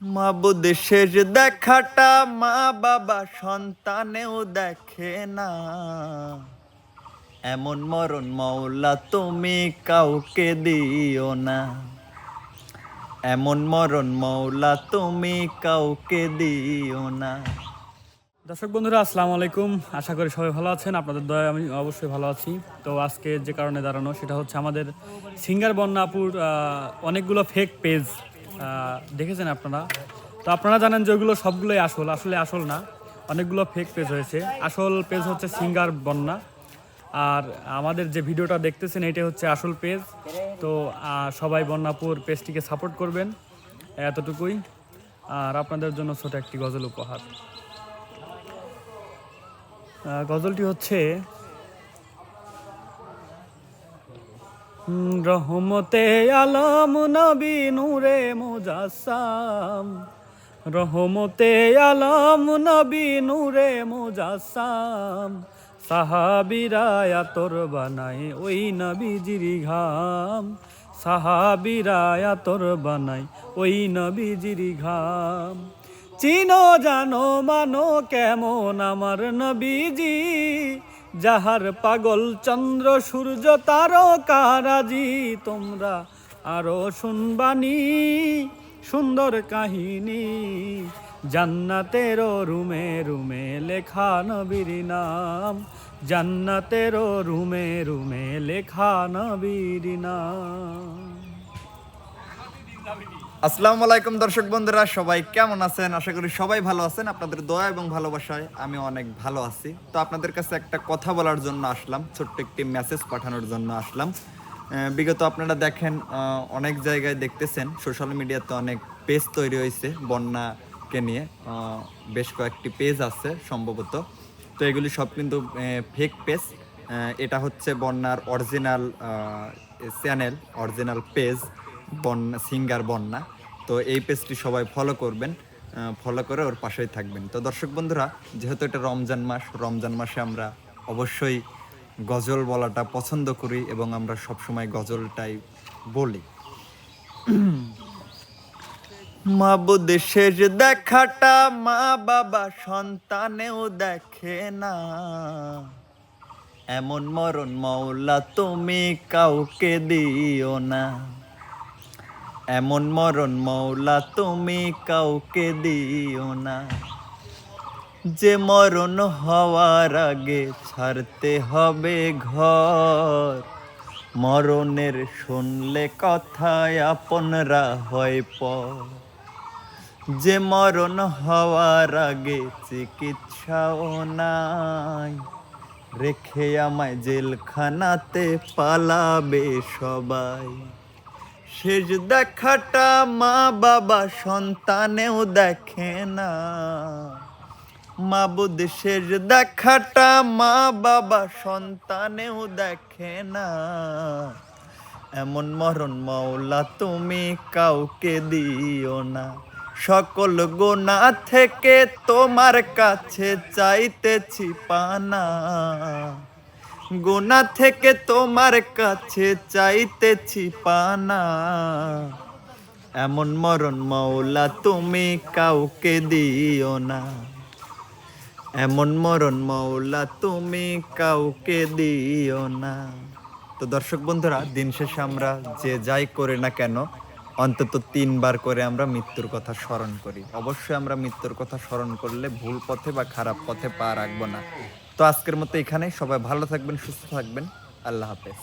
মাবুদ শেষ দেখাটা মা বাবা সন্তানেও দেখে না। এমন মরণ মৌলা তুমি কাউকে দিও না। এমন মরণ মৌলা তুমি কাউকে দিও না। দর্শক বন্ধুরা, আসসালামু আলাইকুম। আশা করি সবাই ভালো আছেন। আপনাদের দয়া আমি অবশ্যই ভালো আছি। তো আজকে যে কারণে দাঁড়ানো, সেটা হচ্ছে আমাদের সিঙ্গার বন্যাপুর অনেকগুলো ফেক পেজ দেখেছেন আপনারা? তো আপনারা জানেন যে ওইগুলো সবগুলোই আসল। আসলে আসল না, অনেকগুলো ফেক পেজ হয়েছে। আসল পেজ হচ্ছে সিঙ্গার বন্যা। আর আমাদের যে ভিডিওটা দেখতেছেন এটা হচ্ছে আসল পেজ তো সবাই বন্যাপুর পেজটিকে সাপোর্ট করবেন এতটুকুই। আর আপনাদের জন্য ছোট একটি গজল উপহার। গজলটি হচ্ছে রহমতে আলম নবী নূরে মুজাসাম রহমতে আলম নবী নূরে মুজাসাম সাহাবিরা তোর বানাই ওই নবীজির ঘাম। সাহাবিরা তোর বানাই ওই নবীজির ঘাম। চিনো জানো মানো কেমন আমার নবীজি। যাহার পাগল চন্দ্র, সূর্য, তারকারাজি, তোমরা আরও শুনবানি সুন্দর কাহিনী। জান্নাতের রুমে রুমে লেখা নবীর নাম জান্নাতের রুমে রুমে লেখা নবীর নাম। আসসালামু আলাইকুম দর্শক বন্ধুরা, সবাই কেমন আছেন? আশা করি সবাই ভালো আছেন। আপনাদের দয়া এবং ভালোবাসায় আমি অনেক ভালো আছি। তো আপনাদের কাছে একটা কথা বলার জন্য আসলাম, ছোট্ট একটি মেসেজ পাঠানোর জন্য আসলাম। বিগত আপনারা দেখেন অনেক জায়গায় দেখতেছেন সোশ্যাল মিডিয়াতে অনেক পেজ তৈরি হয়েছে বন্যাকে নিয়ে। বেশ কয়েকটি পেজ আছে সম্ভবত। তো এগুলি সব কিন্তু ফেক পেজ এটা হচ্ছে বন্যার original channel original page Bonna, singer Bonna. তো এই পেজটি সবাই ফলো করবেন ফলো করে ওর পাশেই থাকবেন। তো দর্শক বন্ধুরা, যেহেতু এটা রমজান মাস, রমজান মাসে আমরা অবশ্যই গজল বলাটা পছন্দ করি এবং আমরা সবসময় গজলটাই বলি। মাবুদ শেষ দেখাটা মা বাবা সন্তানেও দেখে না। এমন মরণ মৌলা তুমি কাউকে দিও না। এমন মরণ মৌলা তুমি কাউকে দিও না। যে মরণ হওয়ার আগে ছাড়তে হবে ঘর। মরণের শুনলে কথায় আপনরা হয় পর। যে মরণ হওয়ার আগে চিকিৎসাও নাই। রেখে আমায় জেলখানাতে পালাবে সবাই। শেষ দেখাটা মা বাবা সন্তানেও দেখে না। মা মাবুদ শেষ দেখাটা মা বাবা সন্তানেও দেখে না। এমন মরণ মৌলা তুমি কাউকে দিও না। সকল গোনা থেকে তোমার কাছে চাইতেছি পানা। গোনা থেকে তোমার কাছে চাইতেছি পানা। এমন মরণ মৌলা তুমি কাউকে দিও না। এমন মরণ মৌলা তুমি কাউকে দিও না। তো দর্শক বন্ধুরা, দিন শেষে আমরা যে যাই করি না কেন, অন্তত তিনবার করে আমরা মৃত্যুর কথা স্মরণ করি। অবশ্যই আমরা মৃত্যুর কথা স্মরণ করলে ভুল পথে বা খারাপ পথে পা রাখব না। তো আজকের মতো এখানে সবাই ভালো থাকবেন সুস্থ থাকবেন। আল্লাহ হাফেজ।